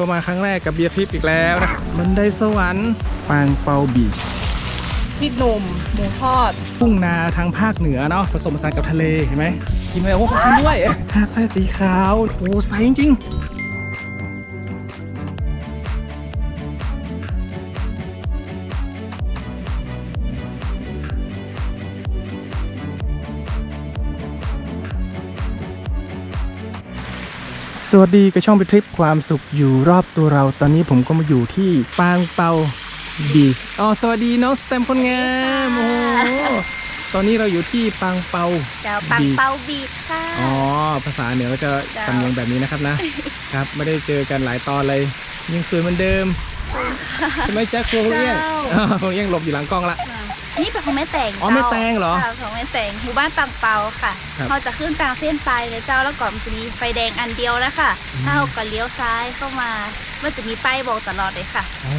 ก็มาครั้งแรกกับเบียร์ทริปอีกแล้วนะบันไดสวรรค์ปางเปาบีชพริกหนุ่มหมูทอดทุ่งนาทางภาคเหนือเนาะผสมผสานกับทะเลเห็นไหมกินไปโอ้ขอบคุณด้วยหาดทรายสีขาวโอ้ใสจริง สวัสดีกับช่องไปทริปความสุขอยู่รอบตัวเรา ตอนนี้ผมก็มาอยู่ที่ปางเปาบีชอ๋อสวัสดีน้องสแตมคนงามโอ้โหตอนนี้เราอยู่ที่ปางเปาเจ้าปังบีชเปาบีบค่ะ อ๋อภาษาเหนือก็จะจ้า สำเนียงแบบนี้นะครับนะ ครับไม่ได้เจอกันหลายตอนเลยยังสวยเหมือนเดิมใช่ไหมแจ๊คครัวเอี้ยงอ๋อครัวเอี้ยงหลบอยู่หลังกล้องละอัน นี้เป็นของแม่แตงอ๋อแม่แตงเหรอค่ะของแม่แตงหมู่บ้านปังเปาค่ะครับเขาจะขึ้นตางเส้นไปเลยเจ้าแล้วก่อนมันจะมีไฟแดงอันเดียวแล้วค่ะอืมถ้าเราก็เลี้ยวซ้ายเข้ามามันจะมีป้ายบอกตลอดเลยค่ะ อ๋อ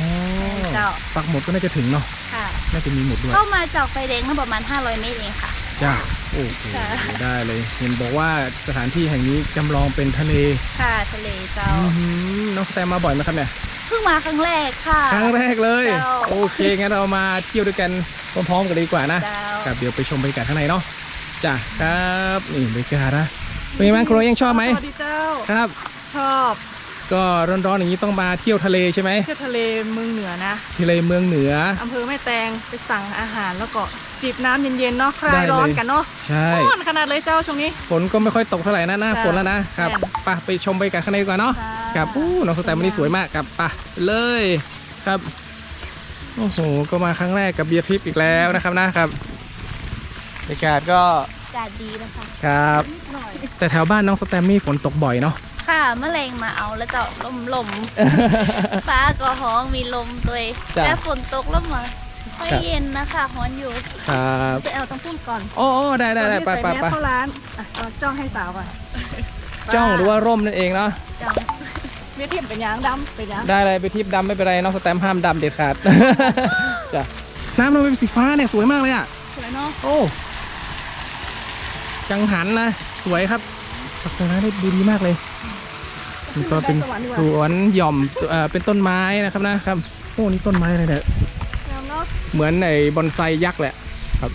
เจ้า ปักหมุดก็น่าจะถึงเนาะค่ะ น่าจะมีหมุดด้วยเข้ามาจากไฟแดงนั่นประมาณ 500 เมตรเองค่ะ จ้าโอ้โหค่ะ ได้เลยเห็นบอกว่าสถานที่แห่งนี้จำลองเป็นทะเลค่ะทะเลเจ้า อื้อหือน้องสแตมมาบ่อยไหมครับเนี่ยเพิ่งมาครั้งแรกค่ะ ครั้งแรกเลย เจ้าโอเคงั้นเรามาเที่ยวด้วยกันพร้อมๆกันเลยดีกว่านะเจ้า ครับเดี๋ยวไปชมบรรยากาศข้างในเนาะจ้ะครับนี่บรรยากาศนะเป็นไงบ้างครัวยังชอบไหมสวัสดีเจ้า ครับ ชอบ ก็ร้อนๆอย่างนี้ต้องมาเที่ยวทะเลใช่ไหมเที่ยวทะเลเมืองเหนือนะทะเลเมืองเหนืออำเภอแม่แตงไปสั่งอาหารแล้วก็จิบน้ำเย็นๆเนาะคลาได้ยเลยร้อนกันเนาะใช่ร้อนขนาดเลยเจ้าช่วงนี้ ฝนก็ไม่ค่อยตกเท่าไหร่นะหน้าจ้ะฝนแล้วนะครับใช่ไปไปชมบรรยากาศข้างในดีกว่าเนาะจ้าครับอู้น้องสแตมวันนี้สวยมากครับไปไปเลยครับโอ้โหก็มาครั้งแรกกับเบียร์ทริปอีกแล้วนะครับนะครับบรรยากาศก็อากาศดีนะคะครับนิดหน่อยแต่แถวบ้านน้องสแตมนี่ฝนตกบ่อยเนาะ ค่ะแมลงมาเอาแล้วเจ้าลมลมฟ้าก็ฮ้องมีลมตัวเองจ้ะ แต่ฝนตกแล้วมาค่อยครับเย็นนะคะฮ้อนอยู่ครับไปเอาต้องพูดก่อนโอ้โอ้ได้ได้ได้ไปไปตอนที่ไปใส่แมสเข้าร้านอะเอาจ้องให้สาวก่อนจ้องหรือว่าร่มนั่นเองเนาะจังเวียทิมเป็นยางดำเป็นยางได้เลยไปทริปดำไม่เป็นไรน้องสแตมห้ามดำเด็ดขาดจ้ะน้ำมันเป็นสีฟ้าเนี่ยสวยมากเลยอะ สวยเนาะโอ้ จังหันนะ สวยครับปักตรงนั้นได้ดูดีมากเลย นี่ก็เป็นสวนหย่อมเอ่อเป็นต้นไม้นะครับนะครับโอ้นี่ต้นไม้อะไรเนี่ยงามเนาะเหมือนไอ้บอนไซยักษ์แหละครับ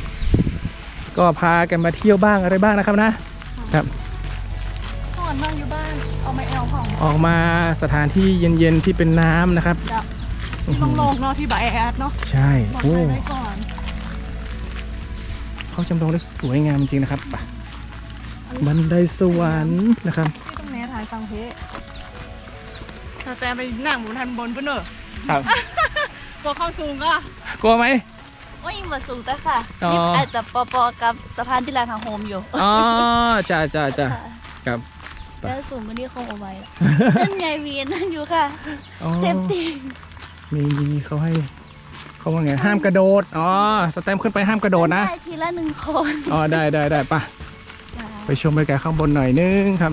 ก็พากันมาเที่ยวบ้างอะไรบ้างนะครับนะครับห่อนมากอยู่บ้านเอาไม้แอลของออกมาสถานที่เย็นๆที่เป็นน้ำนะครับจะที่โล่งๆเนาะที่บาแอดเนาะใช่บอกโอ้ไว้ก่อนเขาจำลองได้สวยงามจริงๆนะครับไปบันไดสวรรค์นะครับที่ต้องแนะทายฟังเพลงถ้า แต่ไปนั่งบนทันบนเพื่อนเนอะครับ กลัวเข้าสูงก็กลัวไหมว่ายิ่งมาสูงแต่ค่ะอ๋อนี่อาจจะปอปอกับสะพานที่ลานทางโฮมอยู่อ๋อจ้าจ้าจ้าค่ะครับไปแล้วสูงกว่านี้คงเอาไว้นั่นไงวีนนั่นอยู่ค่ะอ๋อเซฟตี้มีมีเขาให้เขาว่าไงห้ามกระโดดอ๋อสแตมป์ขึ้นไปห้ามกระโดดนะได้ทีละหนึ่งคนอ๋อได้ได้ได้ไปไปชมบรรยากาศข้างบนหน่อยนึงครับ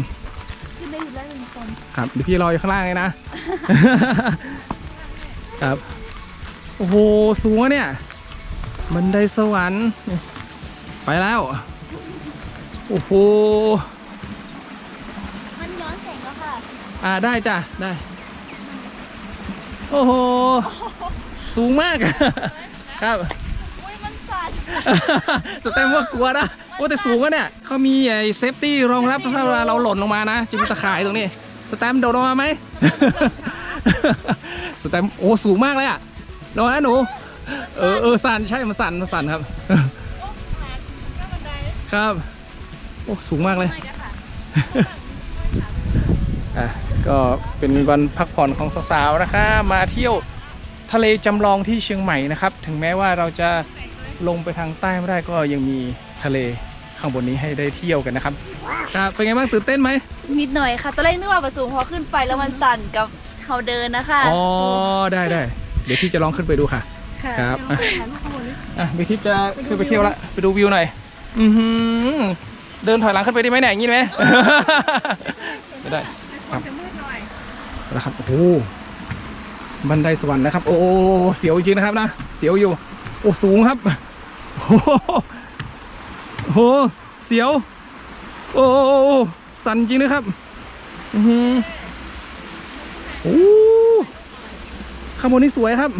คนครับเดี๋ยวพี่รออยู่ข้างล่างเลยนะ ครับ โอ้โห สูงอะเนี่ยบันไดสวรรค์นี่ไปแล้ว โอ้โห มันย้อนแสงแล้วค่ะ อ่าได้จ้ะ ได้ โอ้โห สูงมาก ครับ อุ้ยมันสั่นสแตมป์ว่ากลัวนะ โอ้แต่สูงอะเนี่ยเขามีไอ้เซฟตี้รองรับถ้าเวลาเราหล่นลงมานะจะมีตะข่ายตรงนี้ สแตมป์โดดลงมาไหม สแตมป์โอ้สูงมากเลยอะลงนะหนู เออเออสั่นใช่มันสั่นมันสั่นครับ ครับ โอ้สูงมากเลยไม่กันค่ะอะก็เป็นวันพักผ่อนของสาวๆนะครับมาเที่ยวทะเลจำลองที่เชียงใหม่นะครับ ถึงแม้ว่าเราจะลงไปทางใต้ไม่ได้ก็ยังมีทะเล ข้างบนนี้ให้ได้เที่ยวกันนะครับครับเป็นไงบ้างตื่นเต้นไหมนิดหน่อยค่ะตอนแรกนึกว่าประสูงพอขึ้นไปแล้วมันสั่นกับเขาเดินนะคะอ๋อได้ได้เดี๋ยวพี่จะลองขึ้นไปดูค่ะค่ะครับอะหันมาข้างบนนี้อะเดี๋ยวทิพย์จะขึ้นไปเที่ยวละไปดูวิวหน่อยอือหือเดินถอยหลังขึ้นไปได้ไหมเนี่ยอย่างนี้ไหมไม่ได้ครับจะมืดหน่อยแล้วครับโอ้โหบันไดสวรรค์นะครับ โอ้โหเสียวจริงนะครับนะเสียวอยู่ โอ้สูงครับโอ้ โหโอ้เสียว โอ้โหสั่นจริงนะครับ อือหือโอ้ข้างบนนี่สวยครับ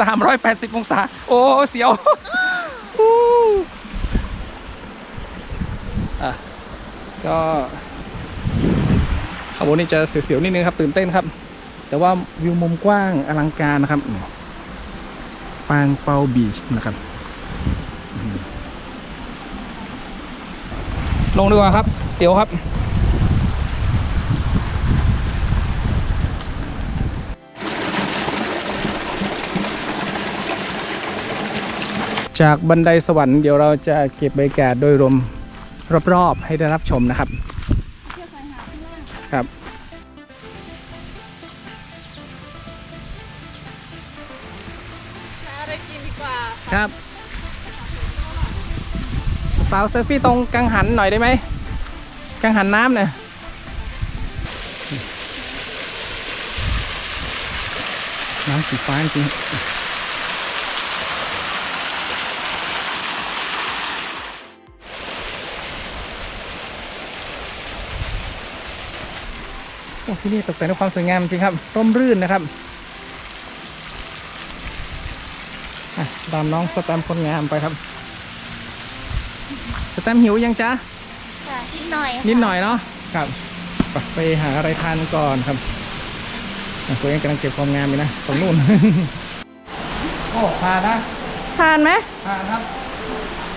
สามร้อยแปดสิบองศา โอ้ เสียวอู้อะก็ข้างบนนี่จะเสียวๆนิดนึงครับ ตื่นเต้นครับ แต่ว่าวิวมุมกว้างอลังการนะครับ ปางเปาบีชนะครับลงดีกว่าครับ เสียวครับ จากบันไดสวรรค์เดี๋ยวเราจะเก็บบรรยากาศโดยรวมรอบๆให้ได้รับชมนะครับ ครับ สาวเซลฟี่ตรงกังหันหน่อยได้ไหม กังหันน้ำเนี่ยน้ำสีฟ้าจริงโอ้ที่นี่ตกแต่งด้วยความสวยงามจริงครับร่มรื่นนะครับ อะ ตามน้องสแตมป์คนงามไปครับ สแตมป์หิวยังจ๊ะค่ะนิดหน่อยค่ะนิดหน่อยเนาะครับไปไปหาอะไรทานก่อนครับอะตัวเองกำลังเก็บความงามอยู่นะตรงนู้นโอ้ทานนะทานไหมทานครับ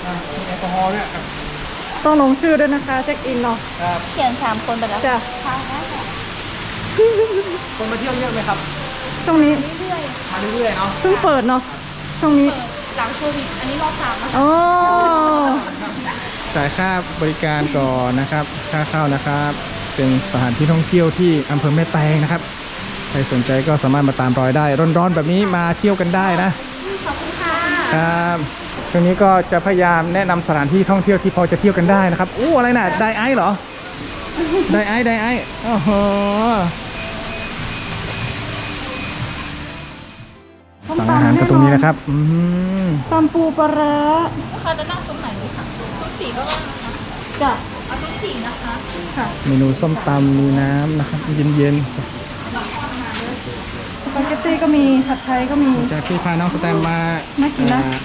อะมีแอลกอฮอล์ด้วยครับต้องลงชื่อด้วยนะคะ เช็คอินเนาะครับเขียนสามคนไปแล้วจ้ะค่ะได้ค่ะคนมาเที่ยวเยอะไหมครับช่วงนี้เรื่อยมาเรื่อยๆเนาะเพิ่งเปิดเนาะ ช่วงนี้ๆหลังโควิดอันนี้รอบสามแล้วอ๋อจ่ายค่าบริการก่อนนะครับ ค่าเข้านะครับ เป็นสถานที่ท่องเที่ยวที่อำเภอแม่แตงนะครับ ใครสนใจก็สามารถมาตามรอยได้ ร้อนๆแบบนี้มาเที่ยวกันได้นะ ขอบคุณค่ะครับช่วงนี้ก็จะพยายามแนะนำสถานที่ท่องเที่ยวที่พอจะเที่ยวกันได้นะครับอู้อะไรน่ะไดไอซ์เหรอไดไอซ์ไดไอซ์โอ้โห ส้มสั่งตำอาหารก็ตรงนี้นะครับ อืมตำปูปลาร้าลูกค้าจะนั่งตรงไหนดีคะซุปสีก็ว่างนะคะจ้ะเอาซุปสีนะคะค่ะ เมนูส้มตำมีน้ำนะครับเย็นสปาเกตตี้ก็มีผัดไทยก็มี ๆจากที่พาน้องสแตมมาน่ากินนะ อ่า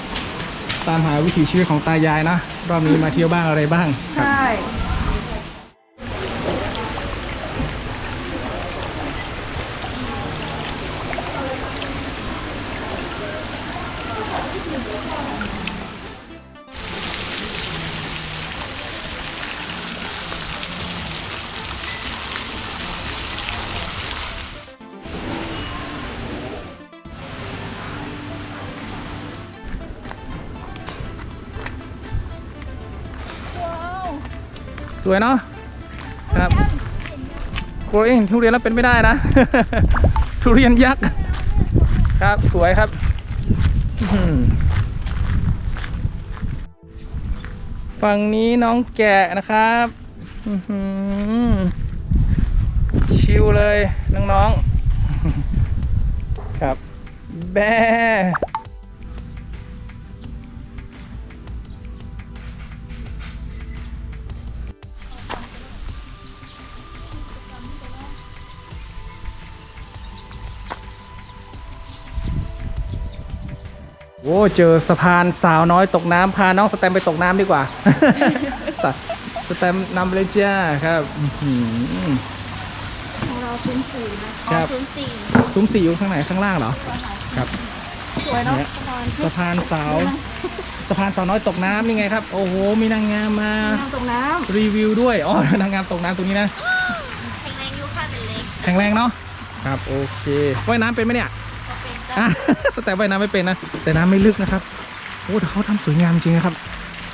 ตามหาวิถีชีวิตของตายายนะรอบนี้มาเที่ยวบ้างอะไรบ้างครับ ใช่ วยเนาะครับกลัวเองทุเรียนแล้วเป็นไม่ได้นะ ทุเรียนยักษ์ครับสวยครับฝั่งนี้น้องแกะนะครับชิวเลยน้องๆ ครับ แบ โอ้เจอสะพานสาวน้อยตกน้ำพาน้องสแตมไปตกน้ำดีกว่าสสแตมนำไปเลยจ้าครับอื้อหือของเราซุ้มสีนะอ๋คอรับซุปสีซุ้มสีอยู่ข้างไหนข้างล่างเหรอครับสวยเนาะเนี่ยสะพานสะพานสาวสะพานสาวน้อยตกน้ำนี่ไงครับ โอ้โหมีนางงามมานั่งตรงน้รีวิวด้วยอ๋อนางงามตกน้ำตรงนี้นะแข็งแรงอยูค่ะเป็นเล็กแข็งแรงเนาะครับโอเคว่ายน้ำเป็นไหมเนี่ยก็เป็นจ้ะ อะสแตมว่ายน้ำไม่เป็นนะ แต่น้ำไม่ลึกนะครับ โอ้แต่เขาทำสวยงามจริงนะครับ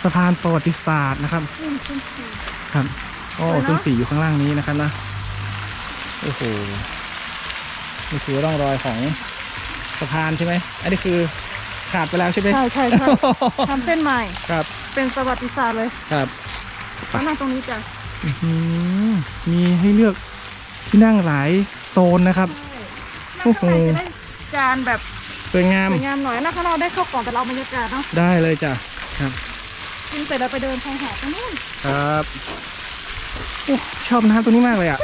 สะพานประวัติศาสตร์นะครับ ครับโอ้ต้นสีอยู่ข้างล่างนี้นะครับนะ โอ้โห นี่คือร่องรอยของสะพานใช่ไหม อันนี้คือขาดไปแล้วใช่ไหมำใช่ใช่ใช่ทำเส้นใหม่ ครับ เป็นประวัติศาสตร์เลย ครับแล้วนั่งตรงนี้จ้ะอื้อหือมีให้เลือกที่นั่งหลายโซนนะครับนั่งข้างใน จานแบบสวยงาม สวยงามหน่อยนะถ้าเราได้เข้ากล่องแต่เราบรรยากาศเนาะได้เลยจ้ะครับ กินเสร็จเราไปเดินชายหาดตรงนู้นครับโอ้ชอบน้ำตัวนี้มากเลยอะ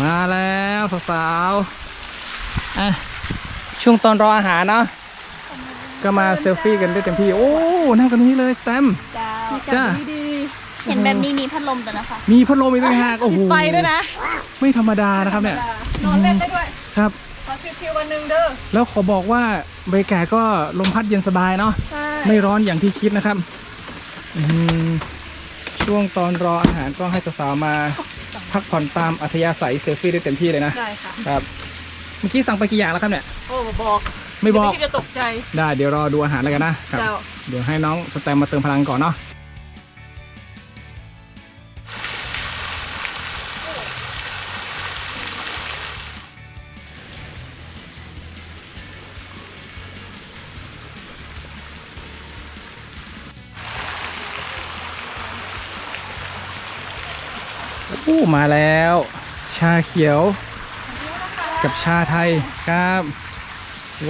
มาแล้วสาวๆอะช่วงตอนรออาหารเนาะ ก็มาเซลฟี่กันได้เต็มที่ โอ้นั่งกันตรงนี้เลยสแตมป์เจ้าจ้า ดีเห็นแบบนี้มีพัดลมตัวนะคะ มีพัดลมอีกต่างหากโอ้โหๆไปด้วยนะ ไม่ธรรมดานะครับเนี่ย นอนเล่นได้ด้วย ครับ ขอชิวๆวันหนึ่งเด้อ แล้วขอบอกว่าบรรยากาศก็ลมพัดเย็นสบายเนาะ ใช่ ไม่ร้อนอย่างที่คิดนะครับ อื้อหือช่วงตอนรออาหารก็ให้สาวๆมาพักผ่อนตามอัธยาศัยเซลฟี่ได้เต็มที่เลยนะ ได้ค่ะ ครับ เมื่อกี้สั่งไปกี่อย่างแล้วครับเนี่ย โอ้บอก ไม่บอกเดี๋ยวพี่จะตกใจ ได้เดี๋ยวรอดูอาหารแล้วกันนะครับ เจ้า เดี๋ยวให้น้องสแตมมาเติมพลังก่อนเนาะโอ้มาแล้ว ชาเขียวกับชาไทยครับ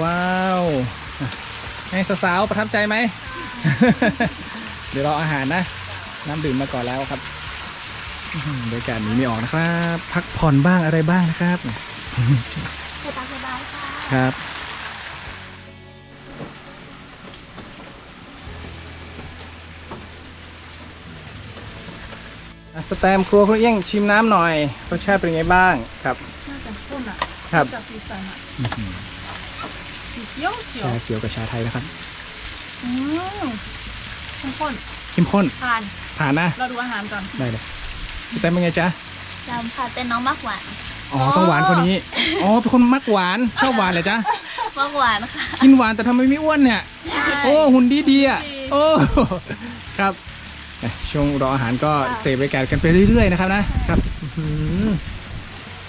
ว้าวอะให้สาวๆประทับใจไหม เดี๋ยวรออาหารนะ น้ำดื่มมาก่อนแล้วครับอื้อหือบรรยากาศหนี้ไม่ออกนะครับ พักผ่อนบ้างอะไรบ้างนะครับสบายสบายค่ะครับอะสแตมครัวคุณเอี้ยงชิมน้ำหน่อยรสชาติเป็นไงบ้างครับน่าจะข้นอะครับจากสีสันอะอื้อหือสี เขียวเขียวชาเขียวกับชาไทยนะครับ อืมเข้มข้นเข้มข้นทานผ่านนะ เราดูอาหารก่อนได้เลยสแตมเป็นไงจ๊ะจำค่ะแต่น้องมักหวาน อ๋อ ต้องหวานคนนี้ อ๋อ เป็นคนมักหวาน ชอบหวานเหรอจ๊ะ มักหวานค่ะ กินหวานแต่ทำไมไม่อ้วนเนี่ย โอ้ หุ่นดีดีๆอะ โอ้ ครับเอ้ยช่วงรออาหารก็เสพบรรยากาศกันไปเรื่อยๆนะครับนะ ครับอื้อหือ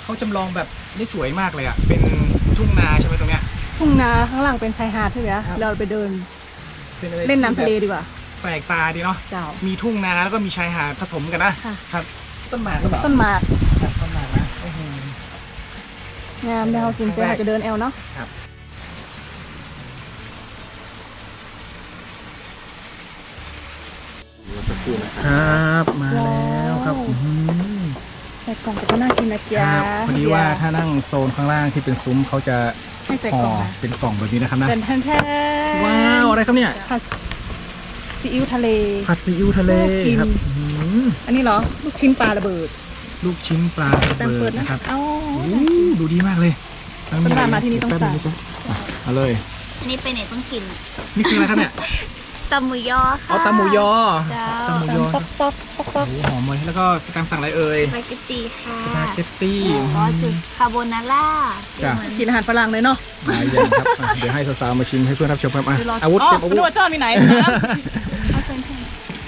เขาจำลองแบบได้สวยมากเลยอะ เป็นทุ่งนาใช่ไหมตรงเนี้ย ทุ่งนาข้างหลังเป็นชายหาดใช่ไหมครับ เราไปเดินป็อะไรเล่นน้ำทะเลที่ดีกว่าแบบแปลกตาดีเนาะเจ้า มีทุ่งนาแล้วก็มีชายหาดผสมกันนะค่ะ ครับต้นหมากหรือเปล่าต้นหมากครับต้นหมากนะโอ้โหงามเดี๋ยวเรากินเสร็จเราจะเดินแอลเนาะครับมาแล้วครับอื้อหือ ใส่กล่องแต่ก็น่ากินนะคจ๊ะรับพอดีว่าถ้านั่งโซนข้างล่างที่เป็นซุ้มเขาจะ ให้ใส่ห่กอล่องนะเป็นกล่องแบบนี้นะครับนะเป็นแท่นๆว้าวอะไรครับเนี่ยผัดซีอิ๊วทะเลผัดซีอิ๊วทะเลน่ากินครับอื้อหืออันนี้เหรอลูกชิ้นปลาระเบิด ลูกชิ้นปลาระแตงเบิเปิดดนะนะครับเอ้าโอ้ดูดีมากเลยต้นมาที่นี่ต้องแป๊บสั่งนึจ๊ะอะเอาเลยอันนี้ไปไหนต้องกินนี่คืออะไรครับเนี่ย ตำหมูยอค่ะ เอาตำหมูยอเจ้า ตำหมูยอป๊อกป๊อกป๊อกป๊อกโอ้โหหอมเลยแล้วก็สแตมป์สั่งอะไรเอ่ยสปาเกตตีค่ะสปาเกตตี้ก็จุดคาโบนาร่าจ้ะเหมือนกินอาหารฝรั่งเลยเนาะหลายอย่างครับอะเดี๋ยวให้สาวๆมาชิมให้เพื่อนรับชมครับอะเดี๋ยวรออาวุธอ๋อเต็มอาไม่วุรู้ธว่าจ้อนมีไหนนะเอาเป็นแผ่น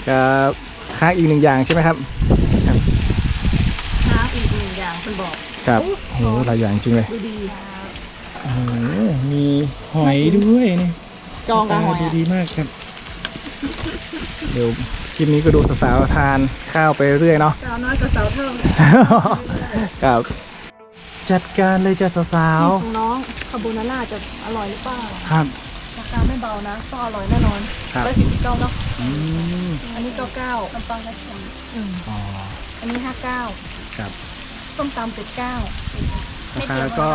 ครับค้างอีกหนึ่งอย่างใช่ไหมครับ น้ำอีกหนึ่งอย่างคุณบอกครับโอ้โหหลายอย่างจริงเลยดูดีโอ้โหมีหอยด้วยนี่จองกับหอยดูอะดีมากครับ เดี๋ยวคลิปนี้ก็ดูสาวๆทานข้าวไปเรื่อยเนาะสาวน้อยกับสาวเท่าครับ จัดการเลยจ้ะสาวของน้องคาโบนาร่าจะอร่อยหรือเปล่าๆครับ ราคาไม่เบานะต้องอร่อยแน่นอนครับ ร้อยสี่สิบเก้าเนาะอืมอันนี้เก้าเก้าขนมปังกระเทียมอืมอ๋ออันนี้ห้าเก้าครับส้มตำเจ็ดเก้าราคาก็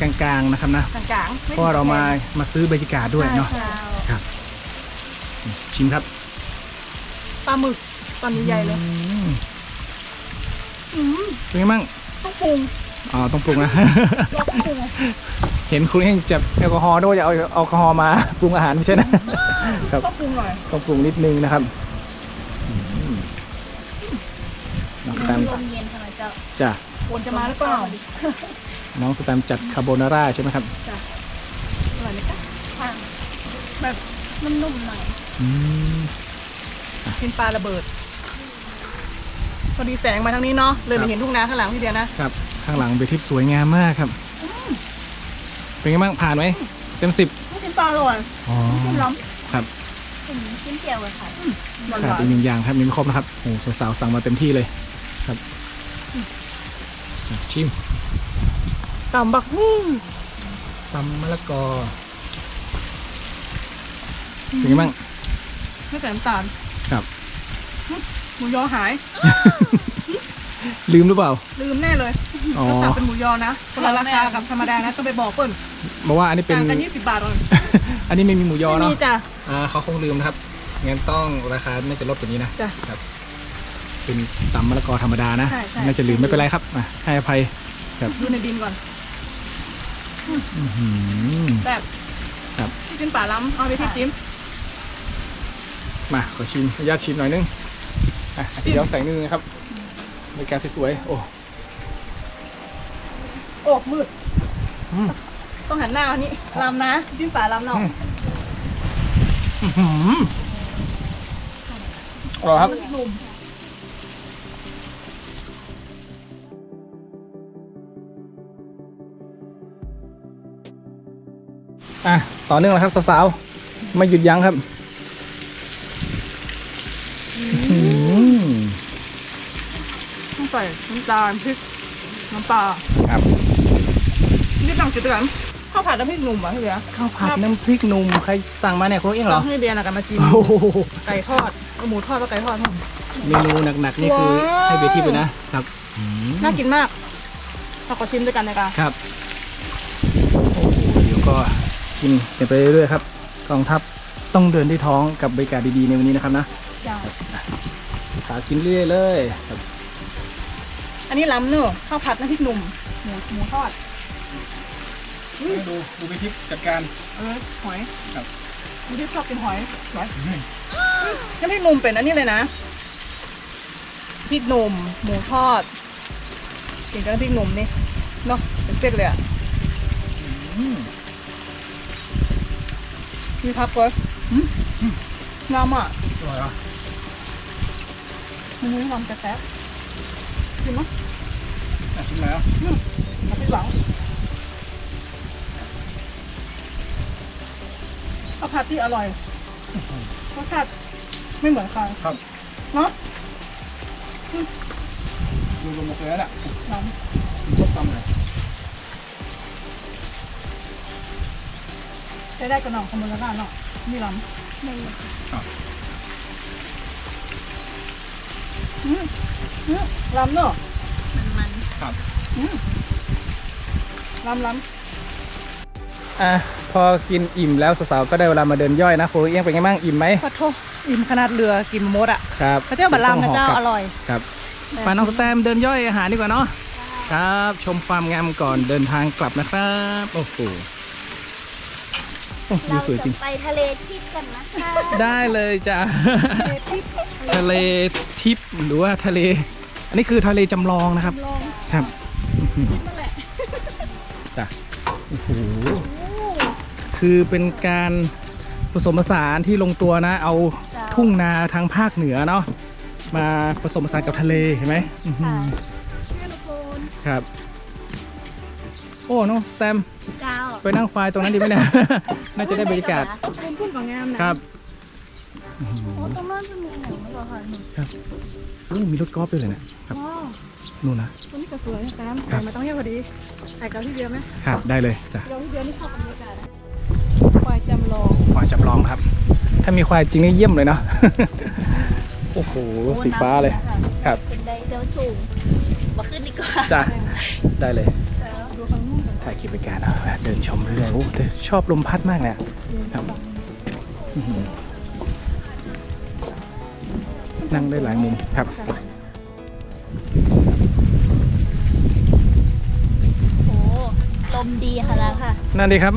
กลางๆนะครับนะกลางๆเพราะว่าเรามามาซื้อบรรยากาศด้วยเนาะ ใช่ครับ ชิมครับป ลาหมึกตอนนี้ใหญ่เลยอืมอืมเป็นไงบ้างต้องปรุงอ๋อต้องปรุงนะ เราต้องปรุงเห็นคุณเองจับแอลกอฮอล์ด้วยจะเอาแอลกอฮอล์มาปรุงอาหารไม่ใช่นะครับ ต้องปรุงหน่อยต้องปรุงนิดนึงนะครับอืมน้องสแตมป์ลมเย็นทำไมเจ้าจ้ะควรจะมาหรือเปล่าน้องสแตมป์จัดคาโบนาร่าใช่ไหมครับอร่อยไหมคะค่ะแบบนุ่มๆหน่อยอืม กินปลาระเบิดพอดีแสงมาทางนี้เนาะเลยครัไม่บเห็นทุ่งนาข้างหลังพี่เดียนะครับ ข้างหลังเป็นทิพย์สวยงามมากครับ เป็นไงบ้างผ่านไหมเต็มสิบไม่กินปลาอร่อยอ๋อกินล้ครับเป็นชิ้นเดียวเลยค่ะำหวานขาดอีกหนึ่งอย่างครับมีไม่ครบนะครับโอ้โหสาวๆสั่งมาเต็มที่เลยครับอะชิมๆตำบักหุ่งตำมะละกอเป็นไงบ้างไม่ใส่น้ำตาล ครับ หมูยอหาย ลืมหรือเปล่า ลืมแน่เลยออ๋อ ก็สั่งเป็นหมูยอนะคนละราคากับธรรมดานะต้องไปบอกเปิ้ลบอกว่าอันนี้เป็น ต่างกันยี่สิบบาทเลยอันนี้ไม่มีหมูยอไม่เนาะ มีจ้ะ อ่าเขาคงลืมนะครับ งั้นต้องราคาน่าจะลดกว่านี้นะจ้ะครับ เป็นตำมะละกอธรรมดานะ ใช่ใช่ น่าจะลืมไม่เป็นไรครับอะให้อภัยดูในบินก่อนอื้อหือ แบบครับที่จิ้มป่าล้ำเอาไปที่จิ้ม มาขอชิมขออนุญาตชิมหน่อยนึงอะอาทิตย์เดียวใส่นิดนึงนะครับบรรยากาศสวยๆโอ้โอ้มืด อืมต้องหันหน้ามานี่ล้ำนะจิ้มป่าล้ำเนาะอืมอื้อหืออร่อยครับ หนุ่ม อะต่อเนื่องแล้วครับสาวๆไม่หยุดยั้งครับ ใส่น้ำตาลพริกน้ำปลาครับนี่ต่างจุดกันข้าวผัดน้ำพริกหนุ่มอะพี่เบียร์ข้าวผัดน้ำพริกหนุ่มใครสั่งมาเนี่ยคุณเองเหรต้อองให้เบียร์นะกันมาจิ้มโอ้โหไก่ทอดเอาหมูทอดแล้วไก่ทอดครับเมนูหนักๆนี่คือว้าวให้เบทีไปนะครับอืมน่ากินมากเราขอชิมด้วยกันนะคะครับโอ้โหเดี๋ยวก็กินกันไปเรื่อยๆครับกองทัพต้องเดินด้วยท้องกับบรรยากาศดีๆในวันนี้นะครับนะจ้าขากินเรื่อยๆเลยครับ อันนี้ล้ำเนอะข้าวผัดน้ำพริกหนุ่มหมูหมูทอดดูดูไปทิปจัดการ เออหอยครับไม่ได้ชอบกินหอยหอยน้ำพริกหนุ่มเป็นอันนี้เลยนะพริกหนุ่มหมูทอดกินกับน้ำพริกหนุ่มนี่เนาะเป็นเส้นเลยอะอืมมีพับก่อนงามอะอร่อยเหรอมันมีความกระแทก กินมั้ยอะชิมแล้วมาที่หลังข้าวผัดที่อร่อยรสชาติไม่เหมือนใครครับเนาะดูรวมหมดเลยแล้วน่ะน้กินส้มตำเลยำใช้ได้กับหน่องขโมยแล้วกันเนาะนี่ล้ำไม่ครับอืม อืมล้ำเนาะมันมันครับอืมล้ำล้อะพอกินอิ่มแล้วสาวๆก็ได้เวลามาเดินย่อยนะโครูเอี้ยงเป็นไงบ้างอิ่มไหมำขอโทษอิ่มขนาดเรือกินมดอะครับพระเจ้าบัลลังก์นะเจ้าต้งห่อกลับร่อยครับปาน้องสแตมเดินย่อยอาหารดีกว่าเนาะครับ ชมความงามก่อนเดินทางกลับนะครับโอ้โหโอ้วิเราวสวยจจะริง ไปทะเลทิพย์กันนะคะได้เลยจ้ะ ทะเลทิพย์หรือว่าทะเล อันนี้คือทะเลจำลองนะครับ ลองครับอื้อหือนั่นแหละจ้ะโอ้โหคือเป็นการผสมผสานที่ลงตัวนะ เอาทุ่งนาทางภาคเหนือเนาะมาผสมผสานกับทะเลเห็นไหมอื้อหือค่ะทุกคนครับ โอ้น้องสแตมเจ้าไปนั่งควายตรงนั้นดีไหมเนี่ย น่าจะได้บรรยากาศคุณพุ่นของงามนะครับอื้อหือโอ้ตรงนั้นจะมีหนังไม่บ อกค่ะหนูครับโอ้มีรถกอล์ฟด้วยเลยนะครับอ๋อนู่นนะตัวนี้ก็สวยนะครับครัแต่บมาต้องเรียกพอดีถ่ายกับพี่เบียร์ไหมครับได้เลยจ้ะเดี๋ยวพี่เบียร์นี่เข้ากับบรรยากาศนะควายจำลองควายจำลองครับ ถ้ามีควายจริงนี่เยี่ยมเลยเนาะโอ้โหสีฟ้าเลยครับเป็นไดเดลสูงมาขึ้นดีกว่าจ้ะได้เลยเจ้าดูข้างนู้นกันถ่ายคลิปไปการเอาเดินชมเรื่อยๆโอ้แต่ชอบลมพัดมากเลยอะครับอื้อหือ นั่งได้หลายมุมครับโอ้ลมดีขนาดค่ะ นั่นดีครับ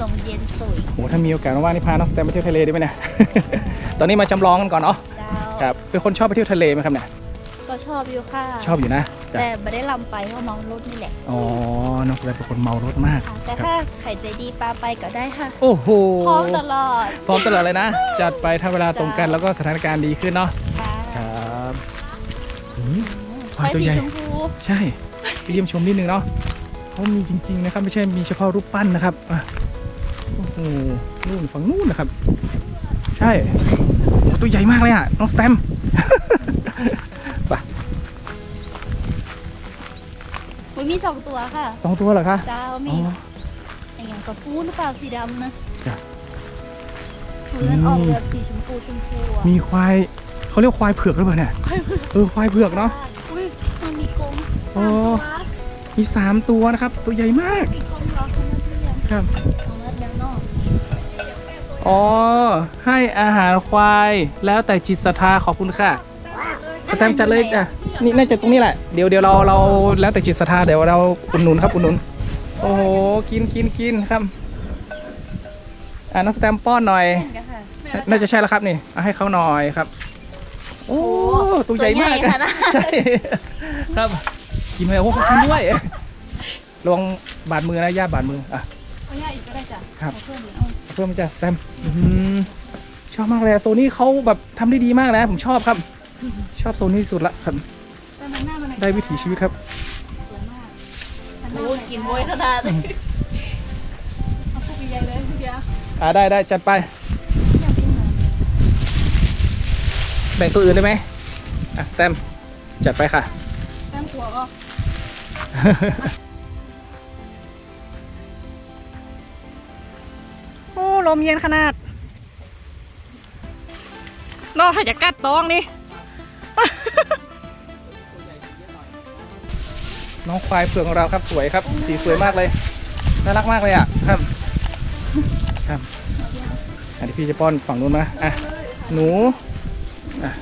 ลมเย็นสวยโหถ้ามีโอกาสว่างๆนี่พาน้องสแตมไปเที่ยวทะเลได้ไหมเนี่ย ตอนนี้มาจำลองกันก่อนเนาะ เจ้าครับ เป็นคนชอบไปเที่ยวทะเลไหมครับเนี่ย ก็ชอบอยู่ค่ะชอบอยู่นะจ้ะแต่ไม่ได้ลำไปเพราะเมารถนี่แหละอ๋อน้องสแตมเป็นคนเมารถมากค่ะแต่ครับถ้าใครใจดีปาไปก็ได้ค่ะ โอ้โหพร้อมตลอด พร้อมตลอดเลยนะ จัดไปถ้าเวลาตรงกันจ้ะ แล้วก็สถานการณ์ดีขึ้นเนาะค่ะครับหืมไฟควายตัวสีใหญ่ ชมพูใช่ไปเยี่ยมชมนิดนึงเนาะเขามีจริง ๆ นะครับ ไม่ใช่มีเฉพาะรูปปั้นนะครับอะโอ้โหนู่นฝั่งนู่นนะครับ ใช่โอ้ตัวใหญ่มากเลยอะน้องสแตม ไปอุ๊ยมีสองตัวค่ะสองตัวเหรอคะเจ้าอ๋มีออย่างอย่างกับฟูหรือเปล่าสีดำนะจ้ะเหมือนออกแบบสีชมพูชมพูอะมีควายเขาเรียกควายเผือกหรือเปล่าเนี่ยเออควายเผือกเนาะอุ้ยมันมีกรงโอ้มีสามตัวนะครับ ตัวใหญ่มากอีกคนรอคนนั้นที่เรียนครับของนัดยังนอกอ๋อ ให้อาหารควายแล้วแต่จิตศรัทธาขอบคุณค่ะสแตมป์จัดเลยจ้ะ นี่น่าจะตรงนี้แหละ เดี๋ยวเดี๋ยวเราเราแล้วแต่จิตศรัทธาเดี๋ยวเราอุดหนุนครับอุดหนุน โอ้โห กินกินกินครับ อ่าน้องสแตมป์ป้อนหน่อย น่าจะใช่แล้วครับนี่เอาให้เขาหน่อยครับ โอ้ตัวใหญ่มากตัวใหญ่ขนาดใช่ครับ กินไปโอ้ขอบคุณด้วยลองบาดมือนะย่าบาดมืออะเอาย่าอีกก็ได้จ้ะครับเอาเพิ่มอีกเอาเพิ่มมาจากสแตมป์อื้อหือชอบมากเลยอะโซนี่เขาแบบทำได้ดีมากนะ ผมชอบครับ ชอบโซนี่ที่สุดละครับ ได้วิถีชีวิตครับสวยมากโอ้กินโวยขนาดเอาพวกใหญ่เลยพี่เดียวอ่าได้ได้จัดไปแบ่งตัวอื่นได้ไหมอะสแตมป์จัดไปค่ะ แป้งขัวก็โอ้ลมเย็นขนาดนอกถ้าจะกัดตองนี่ น้องควายเผือกของเราครับสวยครับ สีสวยมากเลย น่ารักมากเลยอะครับครับอันนี้พี่จะป้อนฝั่งนู้นนะอะหนูอะ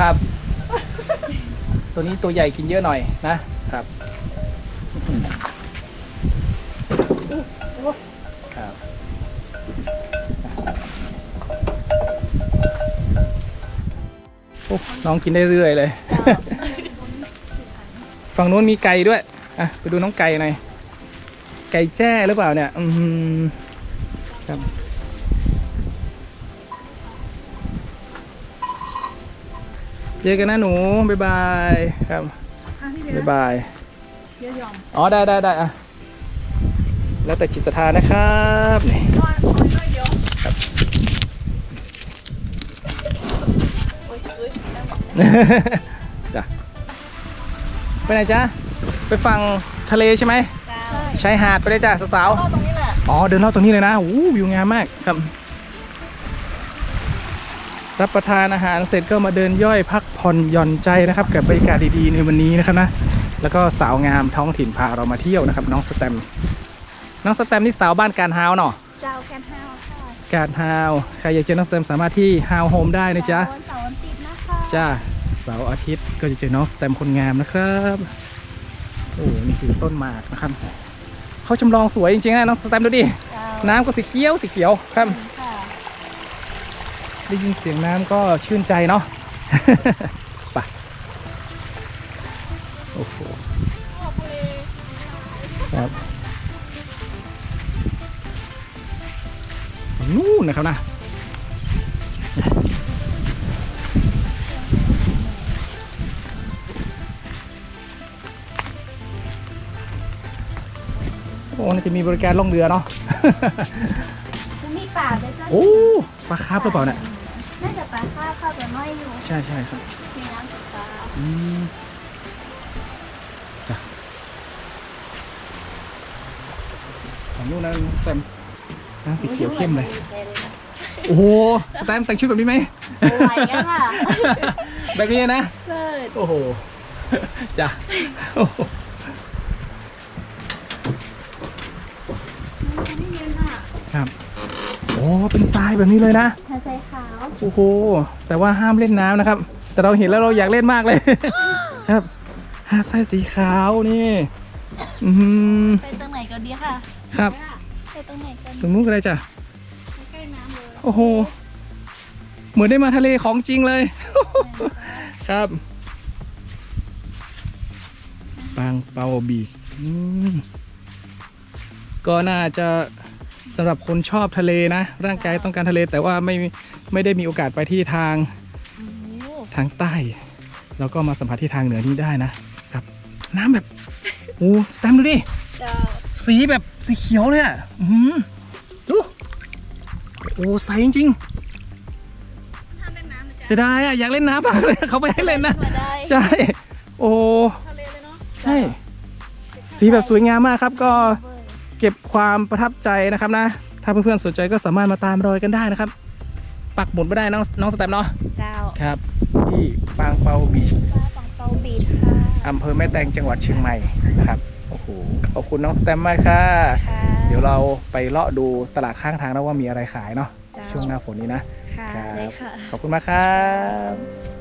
ครับ ตัวนี้ตัวใหญ่กินเยอะหน่อยนะครับ ครับโอ้น้องกินได้เรื่อยเลย ฝั่งนู้นมีไก่ด้วย อะ ไปดูน้องไก่หน่อย ไก่แจ้หรือเปล่าเนี่ย อืมครับเจอกันนะหนู บ๊ายบาย ครับอะพี่เดียวบ๊ายบายเดี๋ยวยอมอ๋อ ได้ได้ได้อะ แล้วแต่จิตศรัทธานะครับนี่นอนนอนด้วยเดียวครับโอ้ยเอ้ยจ้ะไปไหนจ๊ะไปฝั่งทะเลใช่ไหมใช่ชายหาดไปเลยจ้ะสาวก็ตรงนี้แหละๆอ๋อเดินรอบตรงนี้เลยนะโอ้โหวิวงามมากครับ รับประทานอาหารเสร็จก็มาเดินย่อยพักผ่อนหย่อนใจนะครับ กับบรรยากาศดีๆในวันนี้นะครับนะแล้วก็สาวงามท้องถิ่นพาเรามาเที่ยวนะครับ น้องสแตมป์ น้องสแตมป์นี่สาวบ้านการฮาวเนาะเจ้าแคนฮาวค่ะการฮาวใครอยากเจอน้องสแตมป์สามารถที่ฮาวโฮมได้นะจ๊ะวันเสาร์วันติดนะคะจ้าเสาร์อาทิตย์ก็จะเจอน้องสแตมป์คนงามนะครับโอ้นี่คือต้นหมากนะครับเขาจำลองสวยจริงๆนะน้องสแตมป์ดูดิเจ้าน้ำก็สีเขียวสีเขียวครับค่ะได้ยินเสียงน้ำก็ชื่นใจเนาะ ไปโอ้โหครับ นู่นนะครับนะโอ้น่าจะมีบริการล่องเรือเนาะ คุณมีป่าด้วยจ้าโอ้ปลาคาร์ฟหรือเปล่าเนี่ย น่าจะปลาข้าวข้าวแต่น้อยอยู่ใช่ใช่ครับ มีน้ำสีฟ้าอืมจ้ะของนู้นนะแซม น้ำสีเขียวเข้มเลย โอ้โหสแตมป์แต่งชุดแบบนี้ไหมโอ้ไหวกันค่ะ แบบนี้นะเลิศโอ้โหจ้ะโอ้โหนี่เย็นอะครับโอ้เป็นทรายแบบนี้เลยนะทาใส่ขาวโอ้โหแต่ว่าห้ามเล่นน้ำนะครับ แต่เราเห็นแล้วเราอยากเล่นมากเลย ครับหาดทรายสีขาวนี่ อือหือไปตรงไหนก็ดีค่ะ ครับ ไปตรงไหนกันตรงนู้นก็ได้จ้ะ ใกล้น้ำเลยโอ้โห เหมือนได้มาทะเลของจริงเลย ครับบางเปาบีชอืมก็น่าจะสำหรับคนชอบทะเลนะ ร่างกายต้องการทะเลแต่ว่าไม่ไม่ได้มีโอกาสไปที่ทางโอ้โหทางใต้ แล้วก็มาสัมผัสที่ทางเหนือนี้ได้นะครับ น้ำแบบ โอ้สแตมป์ดูดิเจ้า สีแบบสีเขียวเลยอะอื้อหือดูโอ้ใสจริงห้ามเล่นน้ำนะๆจ๊ะเสียดายอะอยากเล่นน้ำมากเลยเขาไม่ให้เล่นนะมาได้ใช่โอ้ทะเลเลยเนาะใช่สีแบบสวยงามมากครับ ก็เเก็บความประทับใจนะครับนะ ถ้าเพื่อนๆสนใจก็สามารถมาตามรอยกันได้นะครับ ปักหมุดไม่ได้น้องน้องสแตมป์เนาะเจ้าครับที่ปางเปาบีชปลาปังเปาบีดค่ะอำเภอแม่แตงจังหวัดเชียงใหม่นะครับโอ้โห ขอบคุณน้องสแตมป์มากค่ะ ค่ะเดี๋ยวเราไปเลาะดูตลาดข้างทางแล้ว่ามีอะไรขายเนาะ เจ้าช่วงหน้าฝนนี้นะ ค่ะครับเลยค่ะ ขอบคุณมากครับ